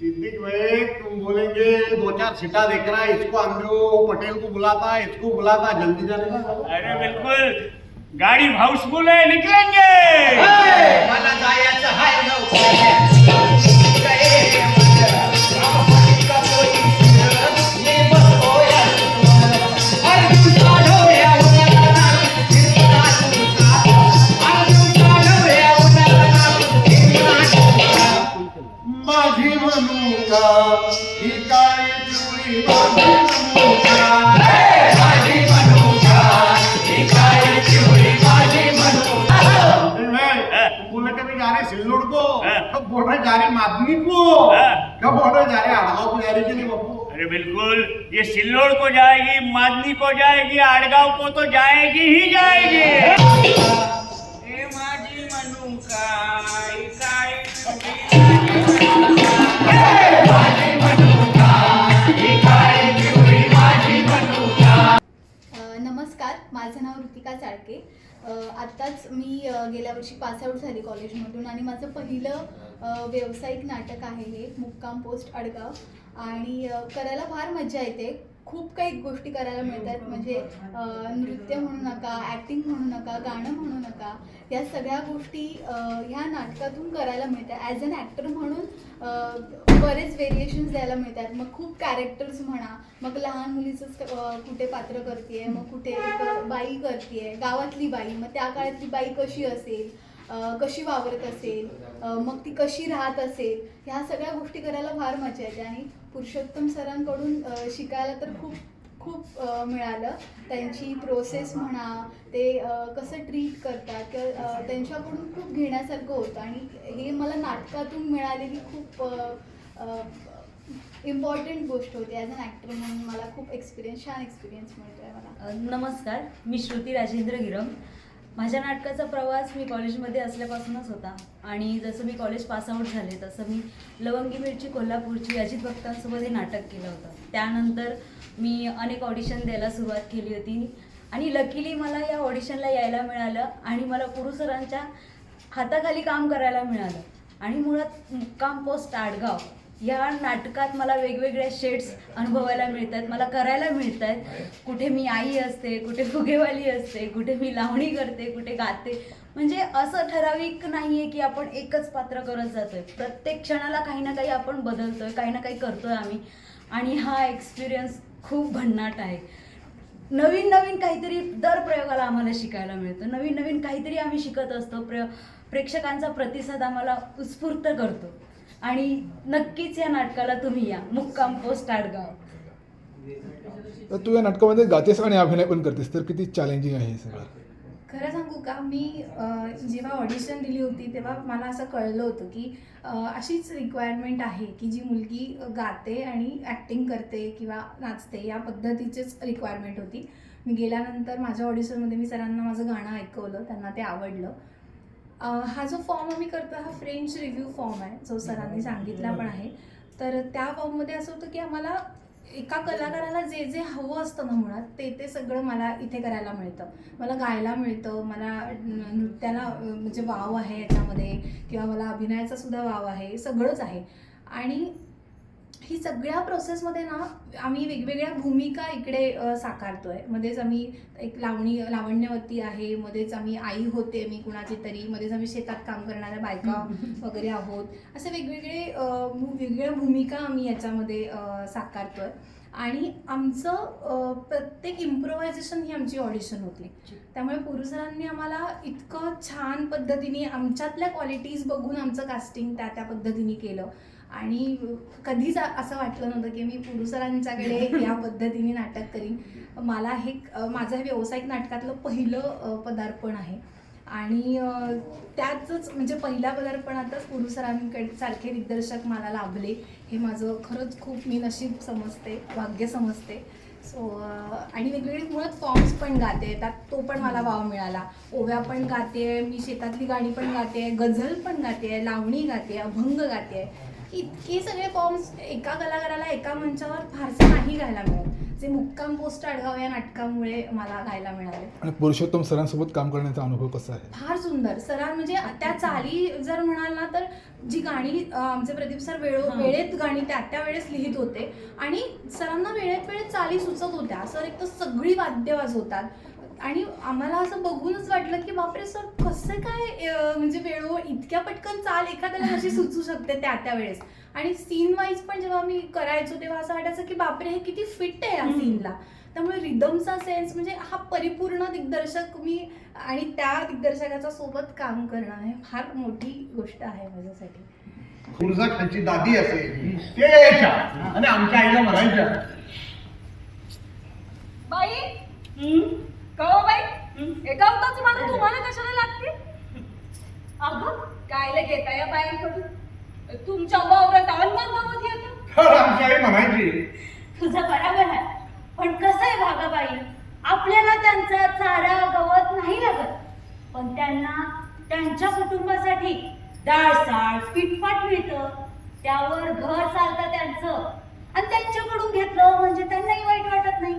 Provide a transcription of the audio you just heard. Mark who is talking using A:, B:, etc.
A: सिद्दीक भाई तुम बोलेंगे दो चार सीटा देख रहा है इसको अंजू पटेल को बुलाता है इसको बुलाता है जल्दी जाने का
B: अरे बिल्कुल गाड़ी हाउसफुल है निकलेंगे।
C: मला जायचं हाय
B: अरे बिल्कुल, ये सिल्लोड को जाएगी, मादनी को जाएगी, आड़गांव को तो जाएगी ही जाएगी।
D: गेल्या वर्षी पासआउट झाली कॉलेजमधून आणि माझं पहिलं व्यावसायिक नाटक आहे हे मुक्काम पोस्ट अडगाव आणि करायला फार मजा येते. खूप काही गोष्टी करायला मिळतात. म्हणजे नृत्य म्हणू नका ॲक्टिंग म्हणू नका गाणं म्हणू नका या सगळ्या गोष्टी ह्या नाटकातून करायला मिळतात. ॲज अन ॲक्टर म्हणून बरेच व्हेरिएशन्स द्यायला मिळतात. मग खूप कॅरेक्टर्स म्हणा मग लहान मुलीचं कुठे पात्र करते मग कुठे बाई करते गावातली बाई मग त्या काळातली बाई कशी असेल कशी वावरत असेल मग ती कशी राहत असेल ह्या सगळ्या गोष्टी करायला फार मजा येते. आणि पुरुषोत्तम सरांकडून शिकायला तर खूप खूप मिळालं. त्यांची प्रोसेस म्हणा ते कसं ट्रीट करतात किंवा त्यांच्याकडून खूप घेण्यासारखं होतं. आणि हे मला नाटकातून मिळालेली खूप इम्पॉर्टंट गोष्ट होती. ॲज अन ॲक्टर म्हणून मला खूप एक्सपिरियन्स छान एक्सपिरियन्स मिळतो आहे मला
E: नमस्कार. मी श्रुती राजेंद्र गिरम. माझ्या नाटकाचा प्रवास मी कॉलेजमध्ये असल्यापासूनच होता. आणि जसं मी कॉलेज पासआउट झाले तसं मी लवंगी मिरची कोल्हापूरची अजित भक्तांसोबत हे नाटक केलं होतं. त्यानंतर मी अनेक ऑडिशन द्यायला सुरुवात केली होती. आणि लकीली मला या ऑडिशनला यायला मिळालं आणि मला पुरुसरांच्या हाताखाली काम करायला मिळालं. आणि मुळात मुक्काम पोस्ट आडगाव. या नाटकात मला वेगवेगळ्या शेड्स अनुभवायला मिळतात मला करायला मिळत आहेत कुठे मी आई असते कुठे फुगेवाली असते कुठे मी लावणी करते कुठे गाते. म्हणजे असं ठराविक नाही आहे की आपण एकच पात्र करत जातोय. प्रत्येक क्षणाला काही ना काही आपण बदलतोय काही ना काही करतोय आम्ही. आणि हा एक्सपिरियन्स खूप भन्नाट आहे. नवीन नवीन काहीतरी दर प्रयोगाला आम्हाला शिकायला मिळतं. नवीन नवीन काहीतरी आम्ही शिकत असतो. प्र प्रेक्षकांचा प्रतिसाद आम्हाला उत्स्फूर्त करतो. आणि नक्कीच या नाटकाला तुम्ही या. मुक्काम पोस्ट आडगाव.
F: तर तू या नाटकामध्ये गातेस आणि अभिनय पण करतेस तर किती चॅलेंजिंग आहे हे सगळं?
G: खरं सांगू का मी जेव्हा ऑडिशन दिली होती तेव्हा मला असं कळलं होतं की अशीच रिक्वायरमेंट आहे की जी मुलगी गाते आणि ॲक्टिंग करते किंवा नाचते या पद्धतीचीच रिक्वायरमेंट होती. मी गेल्यानंतर माझ्या ऑडिशनमध्ये मी सरांना माझं गाणं ऐकवलं त्यांना ते आवडलं. हा जो फॉर्म आम्ही करतो हा फ्रेंच रिव्ह्यू फॉर्म आहे जो सरांनी सांगितला पण आहे. तर त्या फॉर्ममध्ये असं होतं की आम्हाला एका कलाकाराला जे जे हवं असतं ना मुळात ते ते सगळं मला इथे करायला मिळतं. मला गायला मिळतं मला न- नृत्याला म्हणजे वाव आहे याच्यामध्ये किंवा मला अभिनयाचा सुद्धा वाव आहे सगळंच आहे. आणि ही सगळ्या प्रोसेसमध्ये ना आम्ही वेगवेगळ्या भूमिका इकडे अ, साकारतोय. मध्येच आम्ही एक लावणी लावण्यवती आहे. मध्येच आम्ही आई होते मी कुणाची तरी. मध्येच आम्ही शेतात काम करणाऱ्या बायका वगैरे आहोत. असे वेगवेगळे वेगवेगळ्या भूमिका आम्ही याच्यामध्ये अ, साकारतोय. आणि आमचं प्रत्येक इम्प्रोव्हायझेशन ही आमची ऑडिशन होती. त्यामुळे पुरुषांनी आम्हाला इतकं छान पद्धतीने आमच्यातल्या क्वालिटीज बघून आमचं कास्टिंग त्या त्या पद्धतीने केलं. आणि कधीच असं वाटलं नव्हतं की मी पुरुषांच्याकडे या पद्धतीने नाटक करीन. मला हे माझं हे व्यावसायिक नाटकातलं पहिलं पदार्पण आहे. आणि त्याच म्हणजे पहिल्या पदार्पणातच पुरुषरांकडे सारखे दिग्दर्शक मला लाभले. हे माझं खरंच खूप मी नशीब समजते भाग्य समजते. सो आणि वेगवेगळे मुळात फॉर्म्स पण गाते. त्यात तो पण मला वाव मिळाला. ओव्या पण गाते मी शेतातली गाणी पण गाते गझल पण गाते लावणी गाते अभंग गाते. इतके सगळे फॉर्म्स एका कलाकाराला एका मंचावर फारसं नाही गायला मिळत. जे मुक्काम पोस्ट आडगाव या नाटकामुळे मला गायला मिळाले.
F: आणि पुरुषोत्तम सरांसोबत काम करण्याचा अनुभव कसा आहे?
G: फार सुंदर. सरां म्हणजे त्या चाली जर म्हणाल ना तर जी गाणी आमचे प्रदीप सर वेळो
E: हां.
G: वेळेत गाणी त्या त्या वेळेस लिहित होते. आणि सरांना वेळेत वेळेत चाली सुचत होत्या. सर एक तर सगळी वाद्य वाजवतात आणि आम्हाला असं बघूनच वाटलं की बापरे सर कसं काय म्हणजे वेळो इतक्या पटकन चाल एखाद्याला कशी सुचू शकते त्या त्या वेळेस? आणि सीन वाईज पण जेव्हा मी करायचो तेव्हा असं वाटायचं की बापरे हे किती फिट आहे या. सीनला त्यामुळे रिदमचा सेन्स म्हणजे हा परिपूर्ण दिग्दर्शक मी आणि त्या दिग्दर्शकाच्या सोबत काम करणं हे फार मोठी गोष्ट आहे माझ्यासाठी.
A: तुळजा दादी असेल ते यायच्या आणि आमच्या आईला म्हणायच्या
H: बाई? कहो बाई. एका उत्ताची मागं तुम्हाला कशाला लागते? अगं कायला घेता या बायांकडून. तुमच्या वावरात अन्न गवत येतं
A: तर आमची आई म्हणायची.
E: तुझं बरोबर आहे. पण कसं आहे भागाबाई आपल्याला त्यांचा चारा गवत नाही लागत. पण त्यांना त्यांच्या कुटुंबासाठी डाळ साळ पीठपाट मिळतं. त्यावर घर चालतं त्यांचं. आणि त्यांच्याकडून घेतलं म्हणजे त्यांनाही वाईट वाटत नाही.